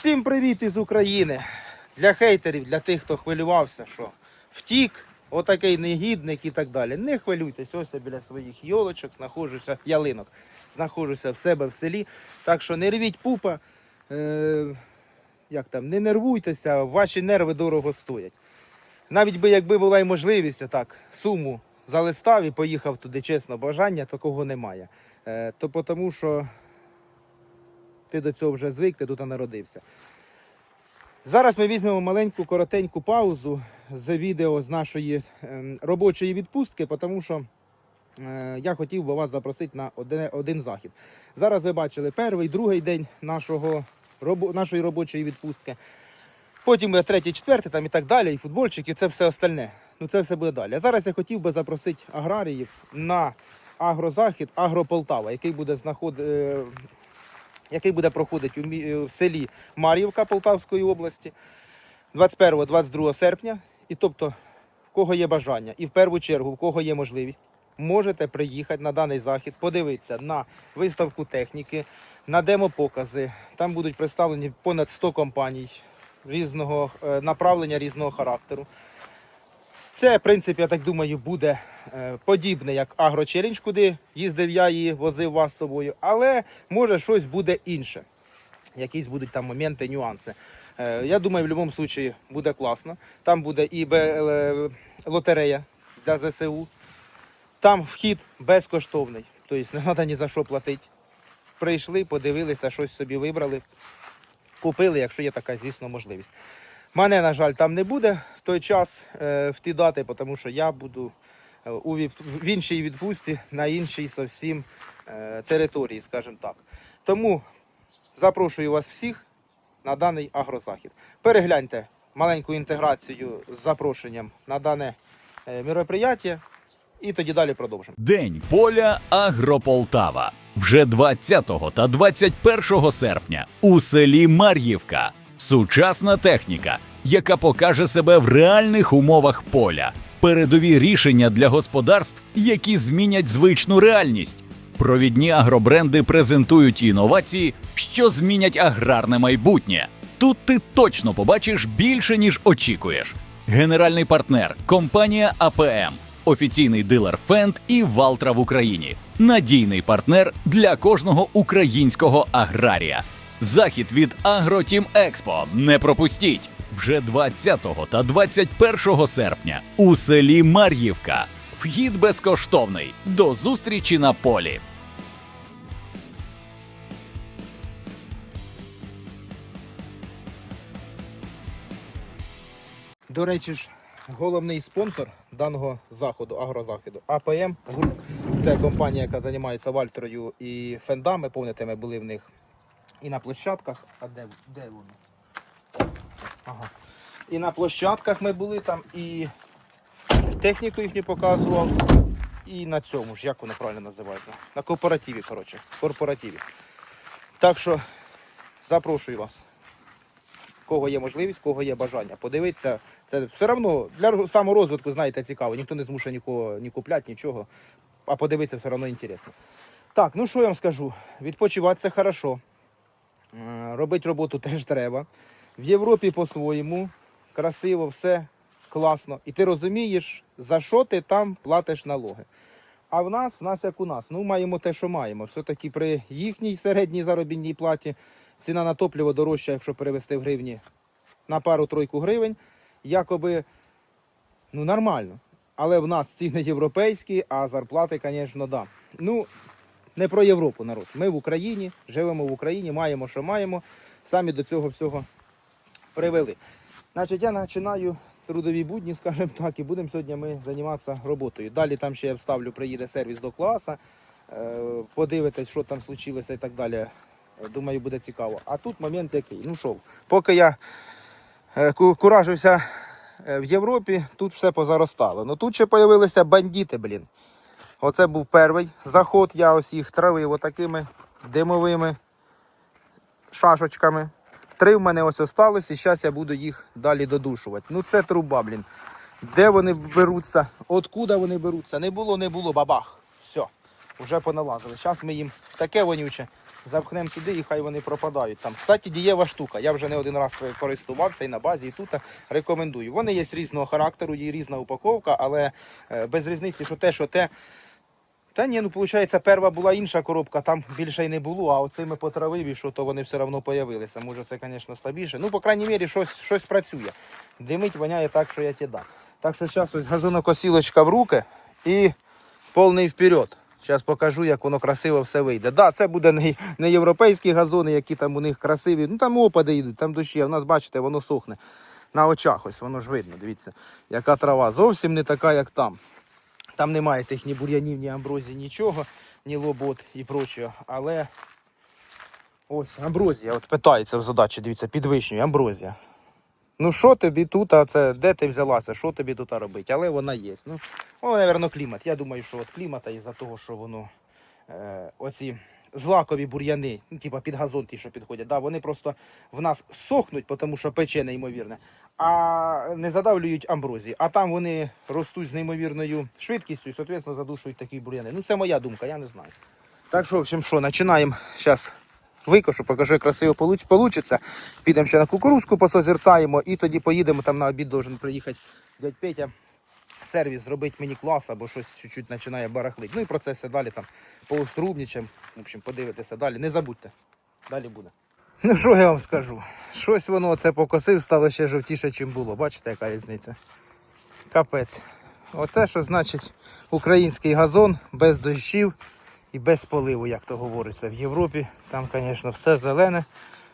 Всім привіт із України. Для хейтерів, для тих, хто хвилювався, що втік, отакий негідник і так далі. Не хвилюйтесь, ось я біля своїх йолочок, знаходжуся, ялинок, знаходжуся в себе в селі. Так що не рвіть пупа, е, як там, не нервуйтеся, ваші нерви дорого стоять. Навіть би якби була й можливість, так, суму залистав і поїхав туди, чесно, бажання такого немає. Е, то тому що ти до цього вже звик, ти тут народився. Зараз ми візьмемо маленьку коротеньку паузу з відео з нашої ем, робочої відпустки, тому що е, я хотів би вас запросити на один, один захід. Зараз ви бачили перший, другий день нашого, робо- нашої робочої відпустки. Потім третій, четвертий там і так далі, і футбольчик, і це все остальне. Ну це все буде далі. А зараз я хотів би запросити аграріїв на агрозахід Агрополтава, який буде знаход... який буде проходити е, в селі Мар'ївка Полтавської області 21-22 серпня. І тобто, в кого є бажання, і в першу чергу, в кого є можливість, можете приїхати на даний захід, подивитися на виставку техніки, на демопокази. Там будуть представлені понад 100 компаній різного е, направлення, різного характеру. Це, в принципі, я так думаю, буде е, подібне, як агрочелендж, куди їздив я і возив вас з собою, але може щось буде інше. Якісь будуть там моменти, нюанси. Е, я думаю, в будь-якому випадку буде класно. Там буде і лотерея для ЗСУ. Там вхід безкоштовний, тобто не треба ні за що платити. Прийшли, подивилися, щось собі вибрали, купили, якщо є така, звісно, можливість. Мене, на жаль, там не буде в той час е, в ті дати, тому що я буду е, у в іншій відпустці на іншій зовсім е, території, скажімо так. Тому запрошую вас всіх на даний агрозахід. Перегляньте маленьку інтеграцію з запрошенням на дане мероприятие і тоді далі продовжимо. День поля Агрополтава вже 20 та 21 серпня у селі Мар'ївка. Сучасна техніка, яка покаже себе в реальних умовах поля. Передові рішення для господарств, які змінять звичну реальність. Провідні агробренди презентують інновації, що змінять аграрне майбутнє. Тут ти точно побачиш більше, ніж очікуєш. Генеральний партнер компанія АПМ, офіційний дилер Фенд і Валтра в Україні, надійний партнер для кожного українського аграрія. Захід від Агротім Експо не пропустіть вже 20 та 21 серпня у селі Мар'ївка. Вхід безкоштовний. До зустрічі на полі. До речі ж, головний спонсор даного заходу, агрозаходу, АПМ Груп. Це компанія, яка займається вальтерою і фендами. Помните, ми були в них і на площадках. А де, де вони? Ага. І на площадках ми були там, і техніку їхню показував. І на цьому ж, як воно правильно називається? На кооперативі, коротше, корпоративі. Так що запрошую вас кого є можливість, кого є бажання. Подивитися, це все одно для саморозвитку, знаєте, цікаво. Ніхто не змушує нікого ні купляти, нічого. А подивитися все одно інтересно. Так, ну що я вам скажу? Відпочивати це хорошо. Робити роботу теж треба. В Європі по-своєму красиво, все класно. І ти розумієш, за що ти там платиш налоги. А в нас, в нас як у нас, ну маємо те, що маємо. Все-таки при їхній середній заробітній платі ціна на топливо дорожча, якщо перевести в гривні на пару-тройку гривень, якоби ну нормально. Але в нас ціни європейські, а зарплати, звісно, да. Ну, не про Європу, народ. Ми в Україні, живемо в Україні, маємо, що маємо. Самі до цього всього привели. Значить, я починаю трудові будні, скажімо так, і будемо сьогодні ми займатися роботою. Далі там ще я вставлю, приїде сервіс до класу, е, подивитесь, що там случилося і так далі. Е, Думаю, буде цікаво. А тут момент який. Ну що, поки я е, куражився в Європі, тут все позаростало. Ну тут ще з'явилися бандити, блін. Оце був перший заход, я ось їх травив отакими димовими шашечками. Три в мене ось осталось, і зараз я буду їх далі додушувати. Ну це труба, блін. Де вони беруться? Откуда вони беруться? Не було, не було, бабах. Все, вже поналазили. Зараз ми їм таке вонюче запхнемо туди і хай вони пропадають. Там, кстати, дієва штука. Я вже не один раз користувався і на базі, і тут рекомендую. Вони є різного характеру, є різна упаковка, але е, без різниці, що те, що те. Та ні, ну виходить, перша була інша коробка, там більше й не було, а оцими потравиві, що то вони все одно появилися. Може це, звісно, слабіше. Ну, по крайній мірі, щось, щось працює. Димить, воняє так, що я ті дам. Так що зараз ось газонокосілочка в руки і повний вперед. Зараз покажу, як воно красиво все вийде. Да, це буде не, не європейські газони, які там у них красиві. Ну там опади йдуть, там дощі. А в нас, бачите, воно сохне на очах. Ось воно ж видно. Дивіться, яка трава. Зовсім не така, як там. Там немає тих ні бур'янів, ні амброзії, нічого, ні лобот і прочого. Але ось амброзія. От питається в задачі, дивіться, під вишнею, амброзія. Ну що тобі тут, а це де ти взялася, що тобі тут робити? Але вона є. Ну, ну, напевно, клімат. Я думаю, що от клімата із-за того, що воно е, оці злакові бур'яни, ну, типа під газон ті, що підходять, да, вони просто в нас сохнуть, тому що пече неймовірне, а не задавлюють амброзії. А там вони ростуть з неймовірною швидкістю і, соответственно, задушують такі бур'яни. Ну, це моя думка, я не знаю. Так що, в общем, що, починаємо зараз викошу, покажу, як красиво получиться. Підемо ще на кукурузку посозерцаємо і тоді поїдемо, там на обід должен приїхати дядь Петя. Сервіс зробить мені клас або щось чуть-чуть починає барахлити. Ну і про це все далі там поуструбнічем. В общем, подивитися далі. Не забудьте. Далі буде. Ну що я вам скажу? Щось воно це покосив, стало ще жовтіше, ніж було. Бачите, яка різниця? Капець. Оце що значить український газон без дощів і без поливу, як то говориться. В Європі там, звісно, все зелене,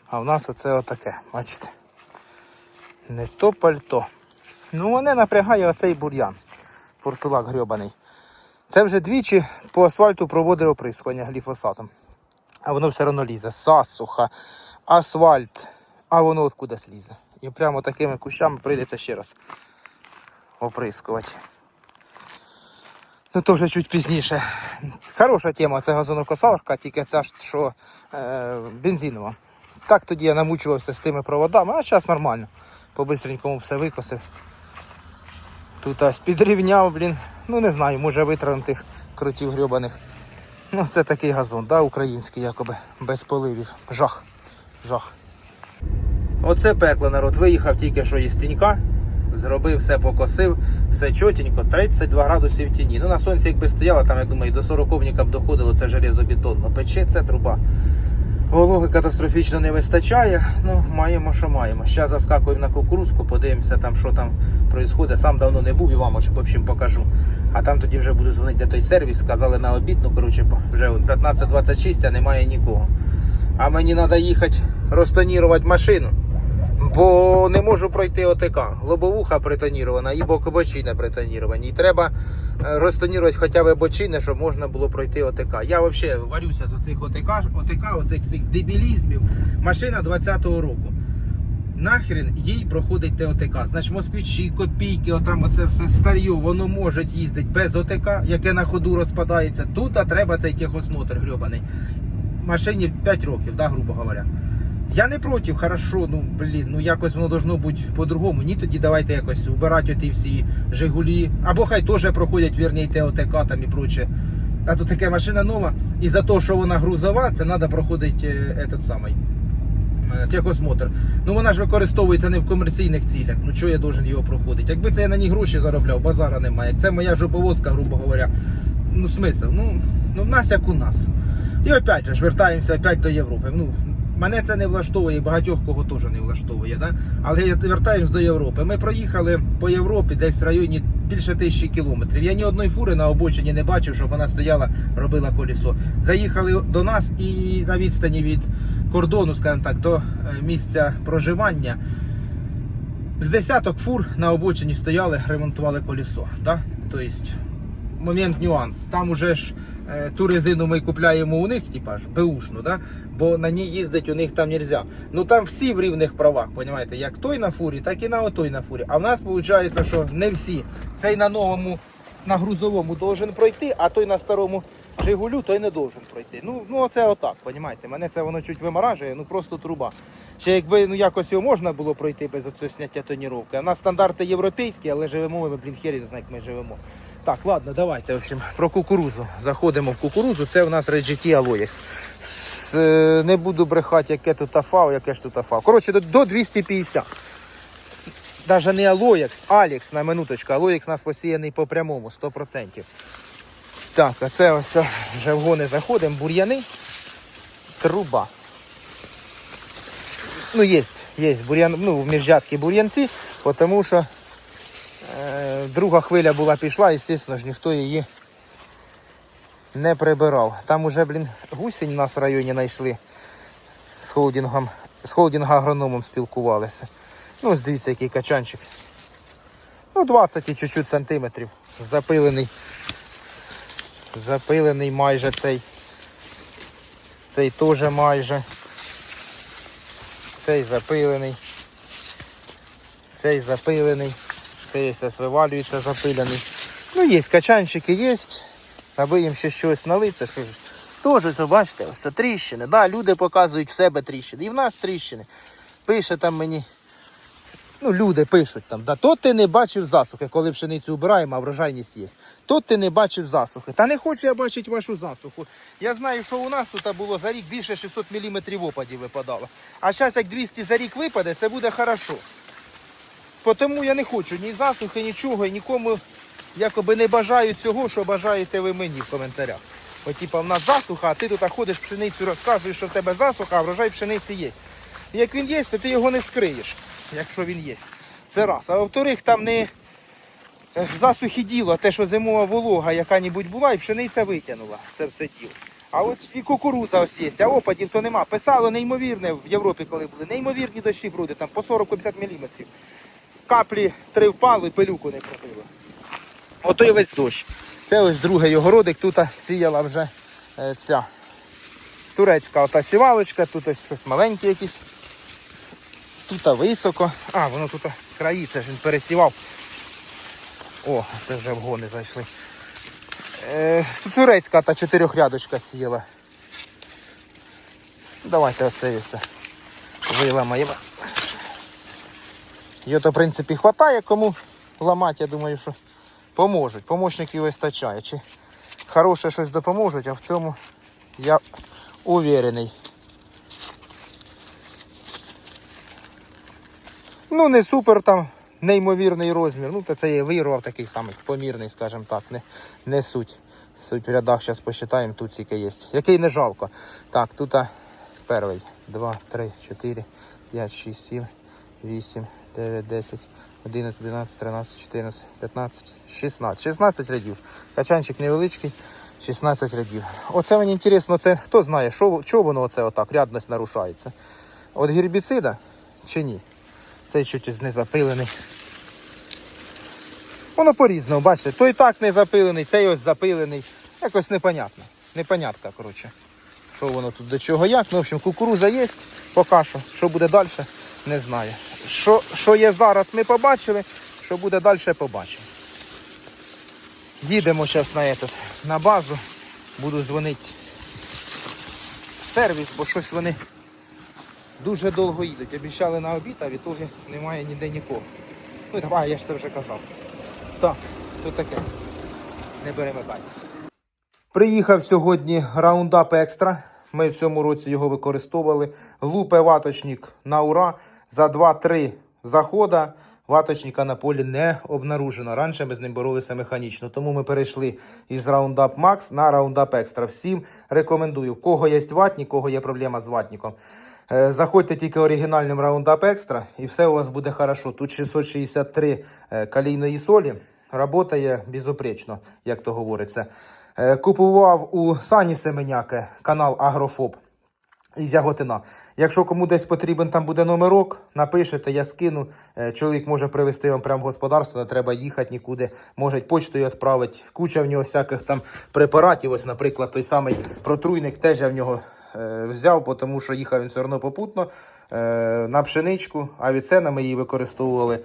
а в нас оце отаке. Бачите? Не то пальто. Ну, мене напрягає оцей бур'ян. Портулак грьобаний. Це вже двічі по асфальту проводив оприскування гліфосатом. А воно все одно лізе. Засуха, асфальт, а воно откуда слізе. І прямо такими кущами прийдеться ще раз оприскувати. Ну то вже чуть пізніше. Хороша тема, це газонокосарка, тільки ця ж що е, бензинова. Так тоді я намучувався з тими проводами, а зараз нормально. По-бистренькому все викосив. Тут ось підрівняв, блін. Ну не знаю, може витравим тих крутів грьобаних. Ну це такий газон, да, український якоби, без поливів. Жах. Жах. Оце пекло народ. Виїхав тільки що із тінька. Зробив все, покосив, все чотенько, 32 градусів тіні. Ну на сонці якби стояло, там я думаю, до 40 б доходило це железобетонно. Пече це труба. Вологи катастрофічно не вистачає. Ну, маємо, що маємо. Зараз заскакуємо на кукурузку, подивимося там, що там відбувається. Сам давно не був і вам в общем, покажу. А там тоді вже буду дзвонити, де той сервіс. Сказали на обід, ну коротше, вже вон 15.26, а немає нікого. А мені треба їхати розтонірувати машину. Бо не можу пройти ОТК. Лобовуха притонірована і бокобочини притоніровані. І треба е, розтонірувати хоча б бочини, щоб можна було пройти ОТК. Я взагалі варюся з оцих ОТК, ОТК, оцих всіх дебілізмів. Машина 20-го року. Нахрен їй проходить те ОТК. Значить, москвичі, копійки, отам оце все старьо, воно може їздити без ОТК, яке на ходу розпадається. Тут а треба цей техосмотр грьобаний. Машині 5 років, да, грубо говоря. Я не проти, хорошо, ну блін, ну якось воно должно бути по-другому. Ні, тоді давайте якось убирати оті всі Жигулі. Або хай теж проходять вірні ТОТК там і проче. А то така машина нова, і за те, що вона грузова, це треба проходити е, этот самий е, техосмотр. Ну вона ж використовується не в комерційних цілях. Ну чого я должен його проходити? Якби це я на ній гроші заробляв, базара немає. Як це моя жоповозка, грубо говоря. Ну смисл, ну, ну в нас як у нас. І опять же вертаємося опять до Європи. Ну, мене це не влаштовує, багатьох кого теж не влаштовує. Да? Але вертаємось до Європи. Ми проїхали по Європі десь в районі більше тисячі кілометрів. Я ні одної фури на обочині не бачив, щоб вона стояла, робила колесо. Заїхали до нас і на відстані від кордону, скажімо так, до е, місця проживання. З десяток фур на обочині стояли, ремонтували колесо. Да? Тобто, момент нюанс. Там уже ж е, ту резину ми купляємо у них, типа ж беушну, да? бо на ній їздить у них там нельзя. Ну там всі в рівних правах, розумієте, як той на фурі, так і на отой на фурі. А в нас виходить, що не всі. Цей на новому, на грузовому должен пройти, а той на старому Жигулю, той не должен пройти. Ну, ну оце отак, розумієте. Мене це воно чуть виморажує, ну просто труба. Ще якби ну якось його можна було пройти без оцього зняття тоніровки. У нас стандарти європейські, але живемо ми, блін, хері не знаю, як ми живемо. Так, ладно, давайте, в общем, про кукурузу. Заходимо в кукурузу. Це у нас Reggiti Aloes. Е, не буду брехати, яке тут афав, яке ж тут афав. Коротше, до, до 250. Даже не Алоєкс, Алікс на минуточку. Алоєкс у нас посіяний по прямому, 100%. Так, а це ось е, вже в гони заходимо, бур'яни. Труба. Ну, є, є бур'ян, ну, в міжжатки бур'янці, тому що друга хвиля була пішла, і, звісно ж, ніхто її не прибирав. Там уже, блін, гусінь у нас в районі знайшли з холдингом, з холдинга агрономом спілкувалися. Ну, ось дивіться, який качанчик. Ну, 20 і чуть-чуть сантиметрів. Запилений. Запилений майже цей. Цей теж майже. Цей запилений. Цей запилений. Цей ось вивалюється запилений. Ну, є качанчики, є. Аби їм ще щось налити, що. Теж, то бачите, ось це тріщини. Да, люди показують в себе тріщини. І в нас тріщини. Пише там мені. Ну, люди пишуть там, да, то ти не бачив засухи, коли пшеницю убираємо, а врожайність є. То ти не бачив засухи. Та не хочу я бачити вашу засуху. Я знаю, що у нас тут було за рік більше 600 мм опадів випадало. А зараз як 200 за рік випаде, це буде хорошо. Тому я не хочу ні засухи, нічого, і нікому якоби не бажаю цього, що бажаєте ви мені в коментарях. От типа в нас засуха, а ти тут ходиш пшеницю, розказуєш, що в тебе засуха, а врожай пшениці є. І як він є, то ти його не скриєш, якщо він є. Це раз. А во-вторых, там не е, в засухі діло, те, що зимова волога яка-небудь була, і пшениця витягнула. Це все діло. А от і кукуруза ось є, а опадів то нема. Писало неймовірне в Європі, коли були. Неймовірні дощі бруди, там по 40-50 мм. Каплі три впали, пилюку не пробило. Ото і весь дощ. Це ось другий огородик, тут сіяла вже е, ця турецька ота сівалочка, тут ось щось маленьке якісь. Тут високо. А, воно тут краї, це ж він пересівав. О, це вже вгони зайшли. Е, турецька та чотирьохрядочка сіяла. Давайте оце все виламаємо. Його то, в принципі, хватає кому ламати, я думаю, що поможуть. Помощників вистачає. Чи хороше щось допоможуть, а в цьому я уверений. Ну, не супер там неймовірний розмір. Ну, то це я вирвав такий самий помірний, скажімо так, не, не суть. Суть в рядах зараз посчитаємо, тут скільки є. Який не жалко. Так, тут перший. 2, 3, 4, 5, 6, 7, 8, 9, 10, 11, 12, 13, 14, 15, 16. 16 рядів. Качанчик невеличкий, 16 рядів. Оце мені інтересно, це хто знає, що, чого воно оце отак, рядність нарушається. От гербіцида чи ні? Цей чуть не запилений. Воно по-різному, бачите, той так не запилений, цей ось запилений. Якось непонятно. Непонятка, коротше. Що воно тут до чого як. Ну, в общем, кукуруза є поки що. Що буде далі, не знаю. Що, що є зараз, ми побачили. Що буде далі, побачимо. Їдемо зараз на, этот, на базу. Буду дзвонити в сервіс, бо щось вони дуже довго їдуть. Обіцяли на обід, а в ітогі немає ніде нікого. Ну давай, я ж це вже казав. Так, що таке? Не перемикайтеся. Приїхав сьогодні раундап екстра. Ми в цьому році його використовували. Лупе ваточник на ура. За 2-3 захода ваточника на полі не обнаружено. Раніше ми з ним боролися механічно. Тому ми перейшли із Roundup Max на Roundup Extra. Всім рекомендую. В кого є ватник, кого є проблема з ватником. Е, Заходьте тільки оригінальним Roundup Extra і все у вас буде хорошо. Тут 663 е, калійної солі. Работає безупречно, як то говориться. Е, Купував у Сані Семеняке канал Агрофоб із Яготина. Якщо кому десь потрібен там буде номерок, напишете, я скину. Е, Чоловік може привезти вам прямо в господарство, не треба їхати нікуди. Може почтою відправити. Куча в нього всяких там препаратів. Ось, наприклад, той самий протруйник теж я в нього е, взяв, тому що їхав він все одно попутно е, на пшеничку, а від ми її використовували.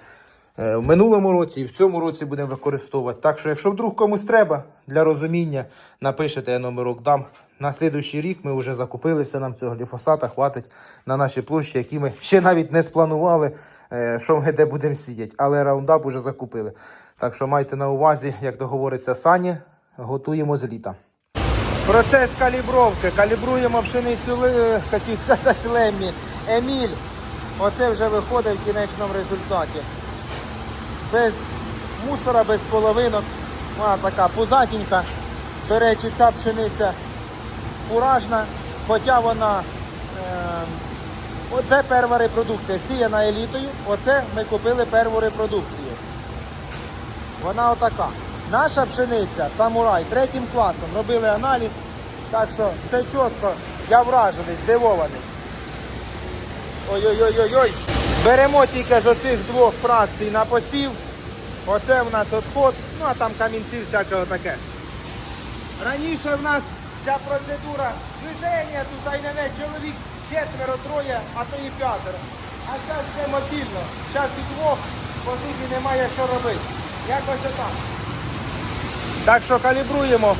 Е, В минулому році і в цьому році будемо використовувати. Так що, якщо вдруг комусь треба для розуміння, напишете, я номерок дам. На слідуючий рік ми вже закупилися, нам цього гліфосата хватить на наші площі, які ми ще навіть не спланували, е, що ми де будемо сіяти. Але раундап вже закупили. Так що майте на увазі, як договориться Сані, готуємо з літа. Процес калібровки. Калібруємо пшеницю, ли- хотів сказати леммі, Еміль. Оце вже виходить в кінечному результаті. Без мусора, без половинок. Вона така пузатенька. До речі, ця пшениця фуражна, хоча вона е, оце перва репродукція, сіяна елітою, оце ми купили перву репродукцію. Вона отака. Наша пшениця, самурай, третім класом робили аналіз, так що все чітко, я вражений, здивований. Ой-ой-ой-ой-ой. Беремо тільки з оцих двох фракцій на посів. Оце в нас відход, ну а там камінці всякого таке. Раніше в нас ця процедура движення, тут ай не не чоловік четверо, троє, а то і п'ятеро. А зараз все мобільно. Зараз і двох, по суті, немає що робити. Якось отак. Так що калібруємо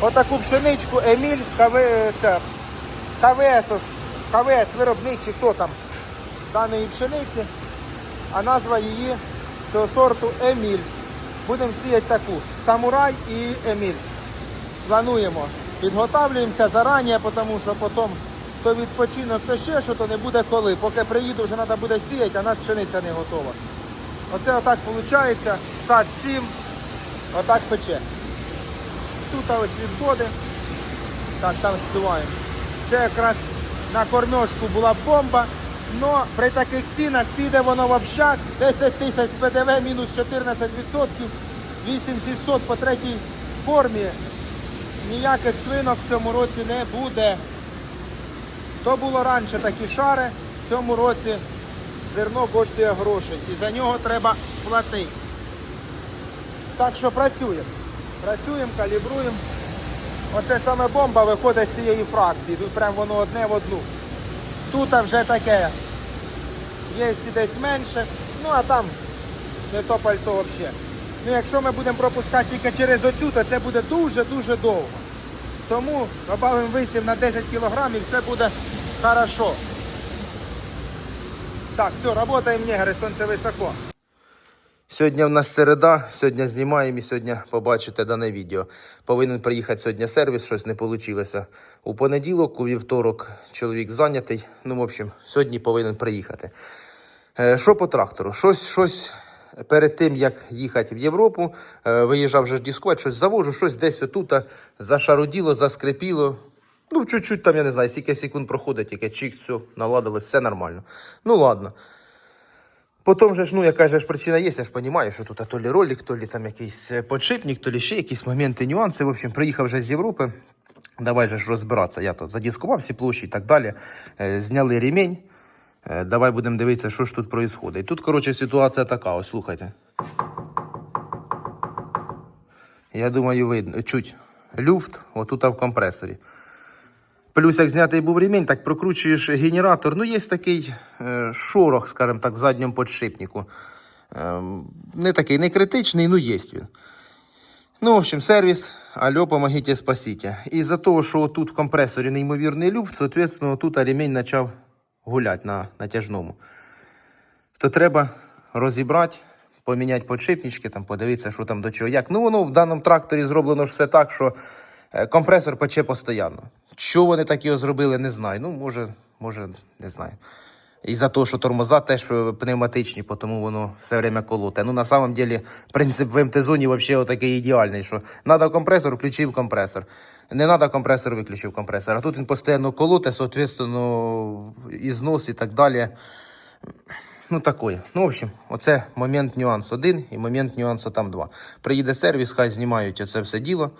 отаку пшеничку Еміль це, КВС, КВС виробник чи хто там даної пшениці, а назва її цього сорту Еміль. Будемо сіяти таку самурай і Еміль. Плануємо. Підготавлюємося зарані, тому що потім то відпочинок, то ще що, то не буде коли. Поки приїду, вже треба буде сіяти, а нас пшениця не готова. Оце отак виходить, сад 7, отак пече. Тут ось відходи. Так, там співаємо. Це якраз на кормежку була бомба. Но при таких цінах піде воно в общак. 10 тисяч ПДВ мінус 14%, 8600 по третій формі. Ніяких свинок в цьому році не буде. То було раніше такі шари, в цьому році зерно коштує грошей. І за нього треба платити. Так що працюємо. Працюємо, калібруємо. Оце саме бомба виходить з цієї фракції. Тут прям воно одне в одну. Тут вже таке. Є десь менше. Ну а там не то пальто взагалі. Ну якщо ми будемо пропускати тільки через оцю, то це буде дуже-дуже довго. Тому додаємо висів на 10 кг і все буде хорошо. Так, все, працюємо негри, сонце високо. Сьогодні в нас середа, сьогодні знімаємо і сьогодні побачите дане відео. Повинен приїхати сьогодні сервіс, щось не вийшло. У понеділок, у вівторок чоловік зайнятий. Ну, в общем, сьогодні повинен приїхати. Е, Що по трактору? Щось, щось перед тим, як їхати в Європу, е, виїжджав вже дискувати, щось завожу, щось десь отут зашаруділо, заскрипіло. Ну, чуть-чуть там, я не знаю, скільки секунд проходить, тільки чик, все, наладили, все нормально. Ну, ладно. Потім же ж, ну, яка ж причина є, я ж розумію, що тут то лі ролик, то лі там якийсь е, подшипник, то лі ще якісь моменти, нюанси. В общем, приїхав вже з Європи. Давай же ж розбиратися. Я тут задіскував всі площі і так далі. Е, Зняли ремінь. Е, Давай будемо дивитися, що ж тут відбувається. Тут, коротше, ситуація така, ось слухайте. Я думаю, видно, чуть люфт, отут в компресорі. Плюс, як знятий був ремінь, так прокручуєш генератор. Ну, є такий е, шорох, скажімо так, в задньому подшипнику. Е, не такий, не критичний, ну є він. Ну, в общем, сервіс, алло, помогите, спасите. І за того, що тут в компресорі неймовірний люфт, соответственно, тут ремінь почав гуляти на натяжному. То треба розібрати, поміняти подшипнички, там, подивитися, що там до чого як. Ну, воно в даному тракторі зроблено все так, що е, компресор пече постійно. Що вони так його зробили, не знаю. Ну, може, може, не знаю. І за те, що тормоза теж е, пневматичні, тому воно все время колоте. Ну, на самом деле, принцип в МТ-зоні взагалі такий ідеальний, що треба компресор, включив компресор. Не треба компресор, виключив компресор. А тут він постійно колоте, соответственно, ізнос і так далі. Ну, такое. Ну, в общем, оце момент нюанс один і момент нюансу там два. Приїде сервіс, хай знімають оце все діло,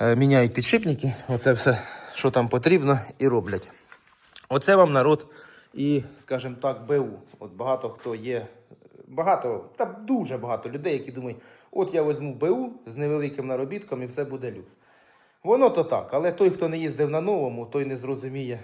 е, міняють підшипники, оце все, що там потрібно, і роблять. Оце вам народ і, скажімо так, БУ. От багато хто є, багато, та дуже багато людей, які думають, от я візьму БУ з невеликим наробітком і все буде люкс. Воно то так, але той, хто не їздив на новому, той не зрозуміє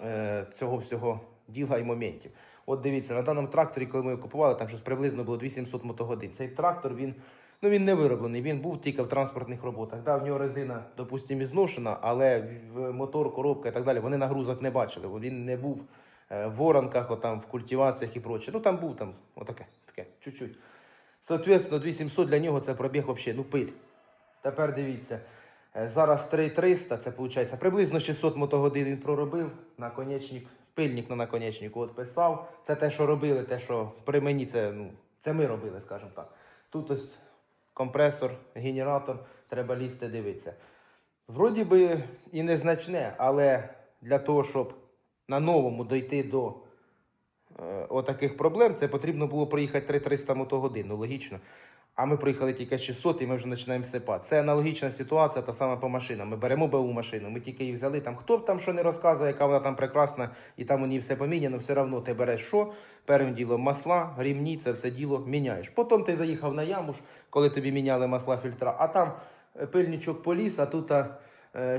е, цього всього діла і моментів. От дивіться, на даному тракторі, коли ми його купували, там щось приблизно було 2700 мотогодин. Цей трактор він, ну, він не вироблений, він був тільки в транспортних роботах. Да, в нього резина, допустимо, зношена, але мотор, коробка і так далі вони нагрузок не бачили. бо Він не був е, в воронках, отам, в культиваціях і проче. Ну там був там, отаке, таке, чуть-чуть. Соответственно, 2700 для нього це пробіг взагалі, ну пиль. Тепер дивіться. Е, Зараз 3300, це виходить приблизно 600 мотогодин він проробив. Наконечник, пильник на наконечнику от писав. Це те, що робили, те, що при мені це, ну, це ми робили, скажімо так. Тут ось компресор, генератор, треба лізти дивитися. Вроді би і незначне, але для того, щоб на новому дойти до е, отаких проблем, це потрібно було проїхати 3300 мотогодин, ну логічно. А ми проїхали тільки 600 і ми вже починаємо сипати. Це аналогічна ситуація, та сама по машинам. Ми беремо БУ машину, ми тільки її взяли, там хто б там що не розказує, яка вона там прекрасна, і там у ній все поміняно, все одно ти береш що? Первим ділом масла, рівні, це все діло міняєш. Потім ти заїхав на ямуш, коли тобі міняли масла фільтра, а там е, пильничок поліс, а тут а,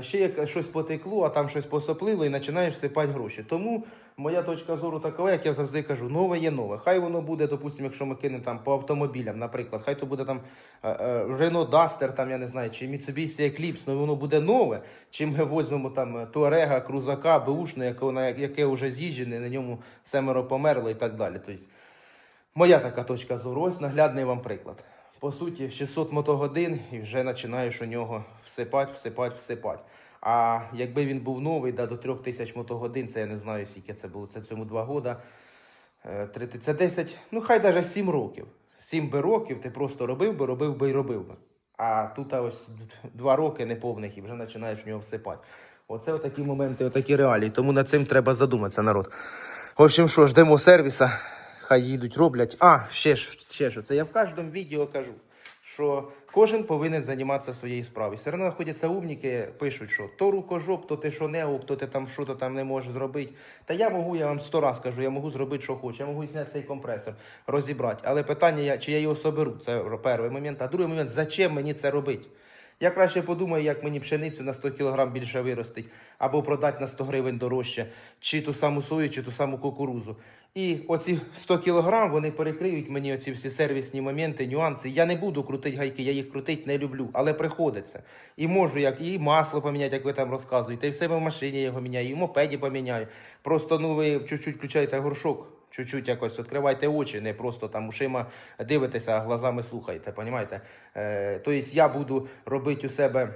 ще як щось потекло, а там щось посоплило і починаєш сипати гроші. Тому моя точка зору така, як я завжди кажу, нове є нове. Хай воно буде, допустимо, якщо ми кинемо там по автомобілям, наприклад, хай то буде там е, е, Renault Duster, там я не знаю, чи Mitsubishi Eclipse, ну воно буде нове. Чи ми візьмемо там Туарега, Крузака, Беушне, яке, яке вже з'їжджене, на ньому семеро померло і так далі. Тобто, моя така точка зору, ось наглядний вам приклад. По суті, 600 мотогодин і вже починаєш у нього всипати, всипати, всипати. А якби він був новий, да, до 3000 мотогодин, це я не знаю, скільки це було, це цьому 2 года. Е, Це 10, ну хай навіть 7 років. 7 би років ти просто робив би, робив би і робив би. А тут ось 2 роки неповних і вже починаєш в нього всипати. Оце отакі моменти, отакі реалії. Тому над цим треба задуматися, народ. В общем, що, ждемо сервіса, хай їдуть, роблять. А, ще, ж- ще що, це я в кожному відео кажу, що кожен повинен займатися своєю справою. Все одно знаходяться умніки, пишуть, що то рукожоп, то ти що неук, то ти там що то там не можеш зробити. Та я можу, я вам сто раз кажу, я можу зробити, що хочу. Я можу зняти цей компресор, розібрати. Але питання, чи я його соберу, це перший момент. А другий момент, зачем мені це робити? Я краще подумаю, як мені пшеницю на 100 кг більше виростить, або продати на 100 гривень дорожче, чи ту саму сою, чи ту саму кукурузу. І оці 100 кг вони перекриють мені оці всі сервісні моменти, нюанси. Я не буду крутити гайки, я їх крутити не люблю, але приходиться. І можу як і масло поміняти, як ви там розказуєте, і в себе в машині його міняю, і в мопеді поміняю. Просто ну ви чуть-чуть включаєте горшок. Чуть-чуть якось відкривайте очі, не просто там ушима дивитеся, а глазами слухаєте, понімаєте? Е, тобто я буду робити у себе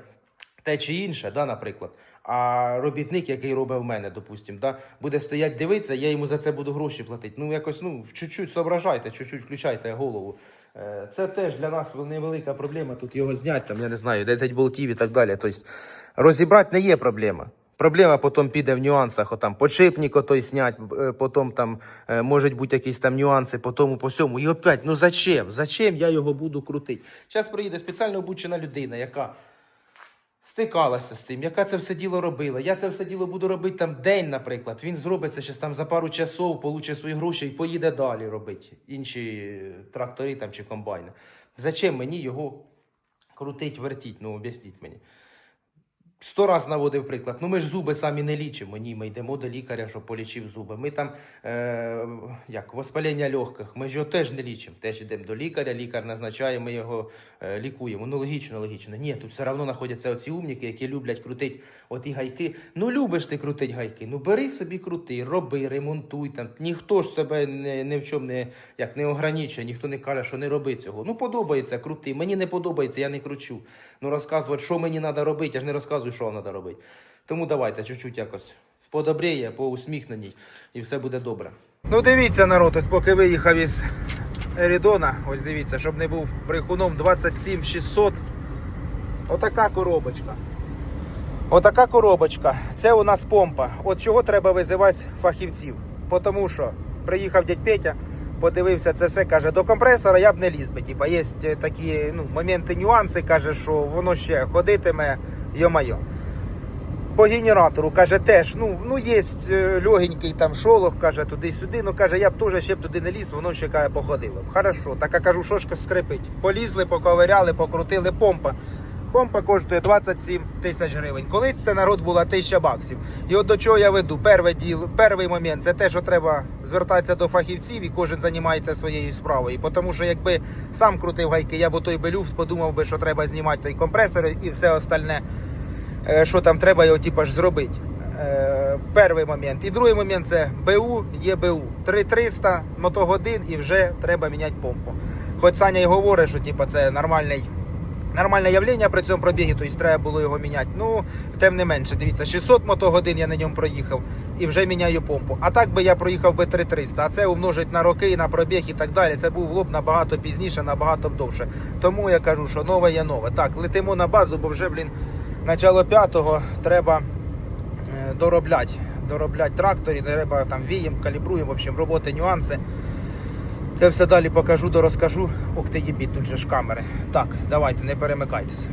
те чи інше, да, наприклад. А робітник, який робить в мене, допустим, да, буде стоять дивитися, я йому за це буду гроші платити. Ну, якось, ну, чуть-чуть соображайте, чуть-чуть включайте голову. Е, Це теж для нас невелика проблема. Тут його зняти, там, я не знаю, 10 болтів і так далі. Тобто розібрати не є проблема. Проблема потім піде в нюансах, отам подшипник отой снять, е, потім там е, можуть бути якісь там нюанси по тому, по сьому. І опять, ну зачем? Зачем я його буду крутити? Зараз приїде спеціально обучена людина, яка стикалася з цим, яка це все діло робила. Я це все діло буду робити там день, наприклад. Він зробить це щас там за пару часов, получить свої гроші і поїде далі робити інші е, трактори там чи комбайни. Зачем мені його крутить, вертіть? Ну, об'ясніть мені. Сто раз наводив приклад. Ну ми ж зуби самі не лічимо. Ні, ми йдемо до лікаря, щоб полічив зуби. Ми там е, як воспалення легких, ми ж його теж не лічимо. Теж йдемо до лікаря, лікар назначає, ми його е, лікуємо. Ну логічно, логічно. Ні, тут все одно знаходяться оці умніки, які люблять крутити оті гайки. Ну любиш ти крутить гайки. Ну бери собі крути, роби, ремонтуй там. Ніхто ж себе не, не в чому не, як, не ограничує, ніхто не каже, що не роби цього. Ну подобається, крути. Мені не подобається, я не кручу. Ну розказувати, що мені треба робити, я ж не розказую, що треба робити. Тому давайте чуть-чуть якось подобріє, поусміхненій, і все буде добре. Ну дивіться, народ, ось поки виїхав із Ерідона, ось дивіться, щоб не був брехуном 27600. Отака коробочка. Отака коробочка. Це у нас помпа. От чого треба визивати фахівців. Тому що приїхав дядь Петя, подивився це все, каже, до компресора я б не ліз би. Типа, є такі ну, моменти, нюанси, каже, що воно ще ходитиме, йо-майо. По генератору каже теж, ну, ну є е, легенький там шолох, каже, туди-сюди. Ну каже, я б теж ще б туди не ліз, воно ще каже, походило. б. Хорошо, так я кажу, що ж скрипить. Полізли, поковиряли, покрутили помпа. Помпа коштує 27 тисяч гривень. Колись це народ була тисяча баксів. І от до чого я веду? Перший діл, перший момент це те, що треба звертатися до фахівців, і кожен займається своєю справою. Тому що якби сам крутив гайки, я б той би люфт подумав би, що треба знімати той компресор і все остальне е, що там треба його типа ж зробити. Е, Перший момент. І другий момент це БУ є БУ. 3300 мотогодин і вже треба міняти помпу. Хоч Саня й говорить, що типа, це нормальний, Нормальне явлення при цьому пробігі, тобто треба було його міняти. Ну, тим не менше, дивіться, 600 мотогодин я на ньому проїхав і вже міняю помпу. А так би я проїхав би 3300, а це умножить на роки, на пробіг і так далі. Це був б набагато пізніше, набагато довше. Тому я кажу, що нове є нове. Так, летимо на базу, бо вже, блін, начало п'ятого треба е, доробляти. Доробляти тракторі, треба там вієм, калібруємо, в общем, роботи, нюанси. Це все далі покажу, дорозкажу. Ох ти їбіть, тут же ж камери. Так, давайте, не перемикайтеся.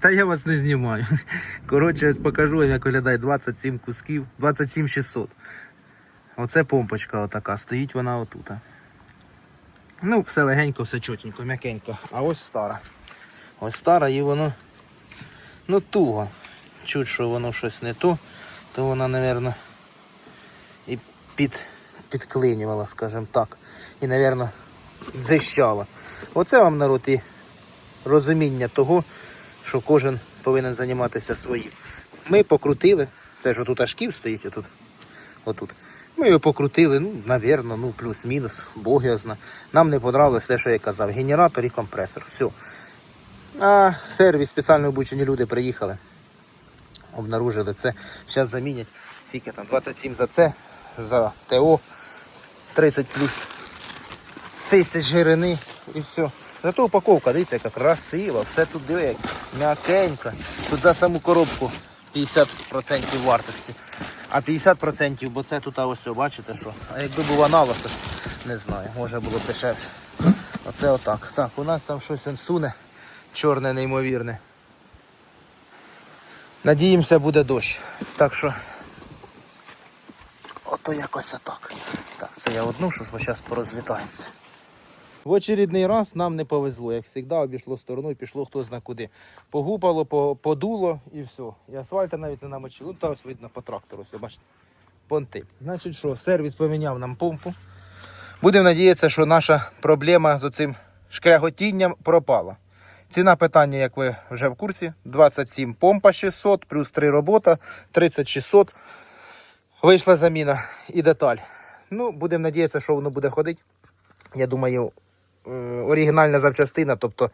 Та я вас не знімаю. Коротше, я покажу вам, як виглядає 27 кусків, 27 600. Оце помпочка отака, стоїть вона отут. Ну, все легенько, все чотенько, м'якенько. А ось стара. Ось стара і воно ну туго. Чуть, що воно щось не то, то вона, мабуть, і під, підклинювала, скажімо так. І, мабуть, дзищала. Оце вам народ і розуміння того, що кожен повинен займатися своїм. Ми покрутили, це ж отут ашків стоїть, отут. отут. Ми його покрутили, ну, навірно, ну, плюс-мінус, Бог його зна. Нам не понравилось те, що я казав. Генератор і компресор. Все. А сервіс, спеціально обучені люди приїхали. Обнаружили це. Зараз замінять. Скільки там? 27 за це, за ТО, 30 плюс тисяч жирини і все. Зато упаковка, дивіться, яка красива, все тут диви, як м'якенько. Тут за саму коробку 50% вартості. А 50%, бо це тут а ось, бачите що. А якби був аналог, то не знаю, може було б дешевше. Оце отак. Так, у нас там щось суне, чорне неймовірне. Надіємося, буде дощ. Так що ото якось отак. Я одну, що зараз порозлітається. В очередний раз нам не повезло, як завжди, обійшло стороною, пішло хто зна куди. Погупало, подуло і все. І асфальта навіть не намочило. Ну, та ось видно по трактору, все, бачите. Понти. Значить що, сервіс поміняв нам помпу. Будемо надіятися, що наша проблема з оцим шкряготінням пропала. Ціна питання, як ви вже в курсі, 27 помпа 600, плюс 3 робота, 30 600. Вийшла заміна і деталь. Ну, будемо надіятися, що воно буде ходити. Я думаю, е, оригінальна запчастина, тобто,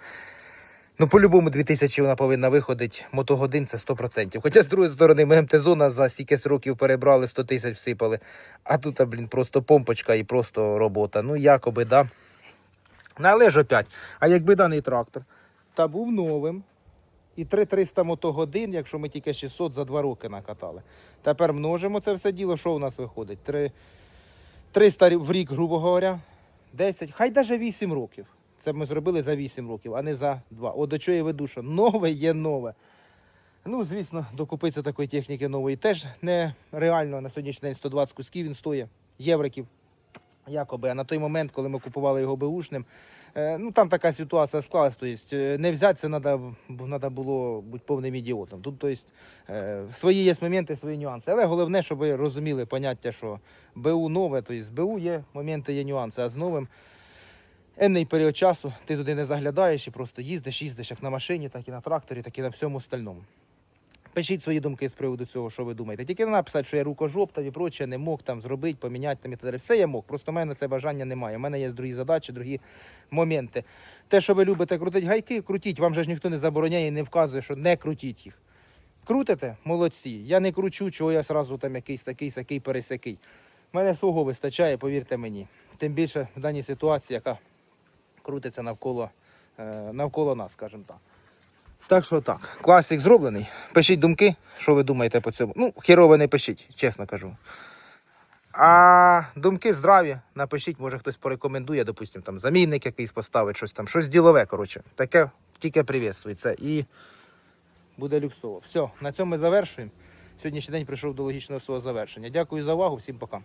ну, по-любому 2000 вона повинна виходити, мотогодин це 100%. Хоча, з другої сторони, ми МТ-зона за стільки років перебрали, 100 тисяч всипали. А тут, блін, просто помпочка і просто робота. Ну, якоби, да. Ну, але ж опять. А якби даний трактор та був новим, і 3300 мотогодин, якщо ми тільки 600 за 2 роки накатали. Тепер множимо це все діло, що у нас виходить? 3, 300 в рік, грубо говоря, 10, хай навіть 8 років. Це ми зробили за 8 років, а не за 2. От до чого я веду, що нове є нове. Ну, звісно, докупитися такої техніки нової теж нереально. На сьогоднішній день 120 кусків він стоїть, євриків. Якоби, а на той момент, коли ми купували його беушним, ну там така ситуація склалась. Тобто, е, не взяти це треба, треба було бути повним ідіотом. Тут тобто, е, свої є моменти, свої нюанси. Але головне, щоб ви розуміли поняття, що БУ нове, тобто з БУ є моменти, є нюанси, а з новим енний період часу ти туди не заглядаєш і просто їздиш, їздиш як на машині, так і на тракторі, так і на всьому остальному. Пишіть свої думки з приводу цього, що ви думаєте. Тільки не написати, що я рукожоп там і проче, не мог там зробити, поміняти там і так далі. Все я мог. Просто в мене це бажання немає. У мене є другі задачі, другі моменти. Те, що ви любите крутити гайки, крутіть. Вам же ж ніхто не забороняє і не вказує, що не крутіть їх. Крутите? Молодці. Я не кручу, чого я сразу там якийсь такий, сякий, пересякий. У мене свого вистачає, повірте мені. Тим більше в даній ситуації, яка крутиться навколо, е, навколо нас, скажімо так. Так що так, класик зроблений. Пишіть думки, що ви думаєте по цьому. Ну, хірово не пишіть, чесно кажу. А думки здраві, напишіть, може хтось порекомендує, допустим, там замінник якийсь поставить, щось там, щось ділове, коротше. Таке тільки привітствується і буде люксово. Все, на цьому ми завершуємо. Сьогоднішній день прийшов до логічного свого завершення. Дякую за увагу, всім пока.